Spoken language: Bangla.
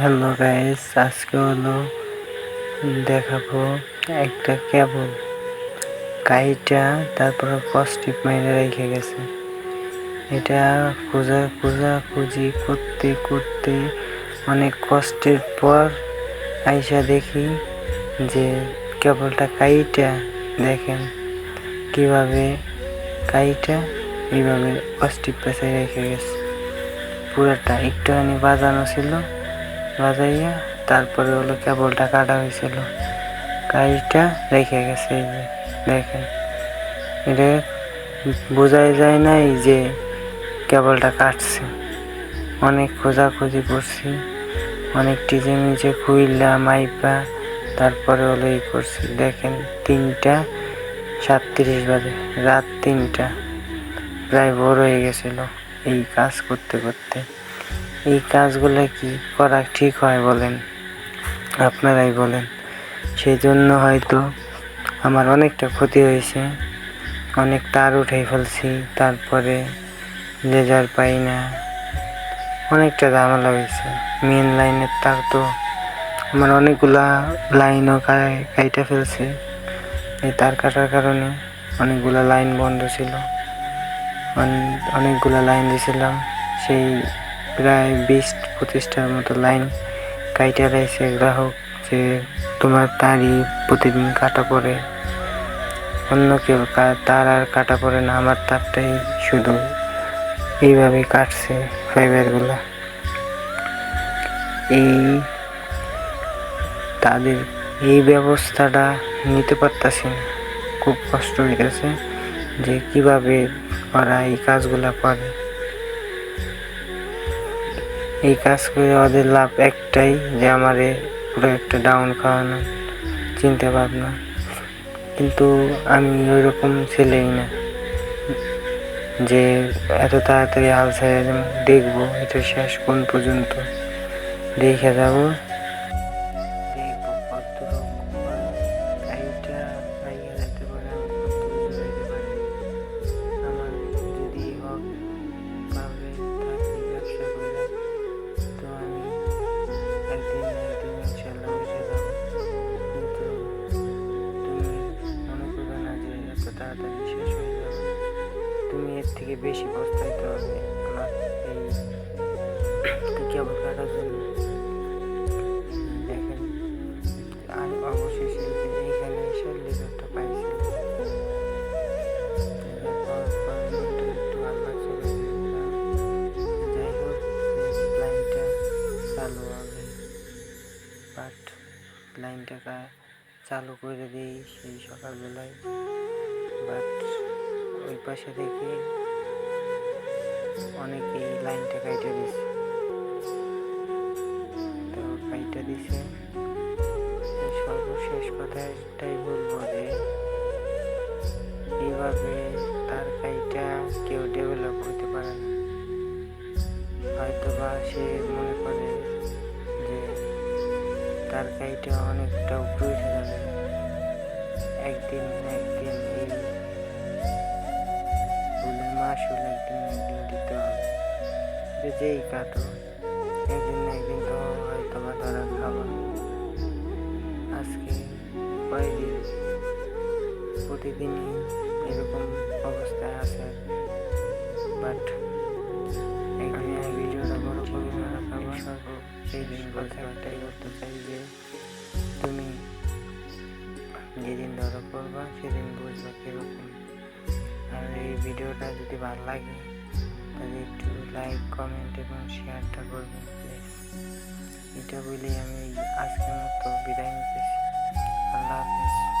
হ্যালো গাইস, আজকে হলো দেখাবো একটা কেবল। কাইটা তারপরে কস্টিপ মাইনে রেখে গেছে। এটা খোঁজা খোঁজা খুঁজি করতে করতে অনেক কষ্টের পর আইসা দেখি যে কেবলটা কাইটা দেখেন কীভাবে কাইটা এইভাবে কস্টিপ পেছে রেখে গেছে। পুরাটা একটুখানি বাজানো ছিল। বাজাইয়া তারপরে হলো কেবলটা কাটা হয়েছিল। কাজটা রেখে গেছে এই যে, দেখেন। এটা বোঝাই যায় নাই যে কেবলটা কাটছে। অনেক খোঁজাখুঁজি করছি, অনেক টিজে নিচে খুইলা, মাইপা, তারপরে হলো এই করছি। দেখেন, তিনটা সাতত্রিশ বাজে, রাত তিনটা। প্রায় ভোর হয়ে গেছিল এই কাজ করতে করতে। এই কাজগুলো কি করা ঠিক হয় বলেন? আপনারাই বলেন। সেই জন্য হয়তো আমার অনেকটা ক্ষতি হয়েছে। অনেক তার উঠে ফেলছি, তারপরে লেজার পাই না। অনেকটা ঝামেলা হয়েছে। মেন লাইনের তার তো আমার অনেকগুলা লাইনও কাইটা ফেলছে। এই তার কাটার কারণে অনেকগুলা লাইন বন্ধ ছিল। অনেকগুলা লাইন দিয়েছিলাম সেই প্রায় বিশ পঁচিশটার মতো লাইন কাইটা রয়েছে গ্রাহক যে তোমার তারই প্রতিদিন কাটা পড়ে। অন্য কেউ তার আর কাটা পড়ে না, আমার তারটাই শুধু এইভাবে কাটছে ফাইবারগুলো। এই তাদের এই ব্যবস্থাটা নিতে পারতাছি না। খুব কষ্ট হইতেছে যে কীভাবে ওরা এই কাজগুলা করে। এই কাজ করে ওদের লাভ একটাই, যে আমারে পুরো একটা ডাউন খাওয়ানো চিন্তা ভাবনা। কিন্তু আমি ওই রকম ছেলেই না। যে এত তাড়াতাড়ি হাল ছেড়ে দেখব, এটা শেষ কোন পর্যন্ত। দেখে যাব। তাড়াতাড়ি শেষ হয়ে যাবে। তুমি এর থেকে বেশি পস্তাইতে হবে আমার এই কেবল কাটার জন্য। আর লেজারটা চলে হবে বাট লাইনটা চালু করে দিই সেই সকালবেলায় বাট ওই পাশে থেকে অনেকেই লাইনটা কাইটে দিছে। তো কাইটে দিছে। সর্বশেষ কথাটাই বলব যে এইভাবে তার কাইটা কেউ ডেভেলপ করতে পারে না। হয়তো বা সে মনে করে যে তার কাইটা অনেকটা উপরে যাবে একদিন একদিন যেই কাটো। একদিন না একদিন তো হয়তো বা ধরা খাবার আজকে কয়েকদিন প্রতিদিনই এরকম অবস্থায় আছে। বাট আমি এই ভিডিওটা বড় করব না খাবার সেই দিন বলতে একটাই করতে চাই যে, তুমি যেদিন ধরা পড়বা, সেদিন বুঝবা কীরকম। আর এই ভিডিওটা যদি ভালো লাগে, তাহলে লাইক কমেন্ট এবং শেয়ারটা করবেন প্লিজ এটা বলেই আমি আজকের মতো বিদায় নিতেছি। আল্লাহ হাফিজ।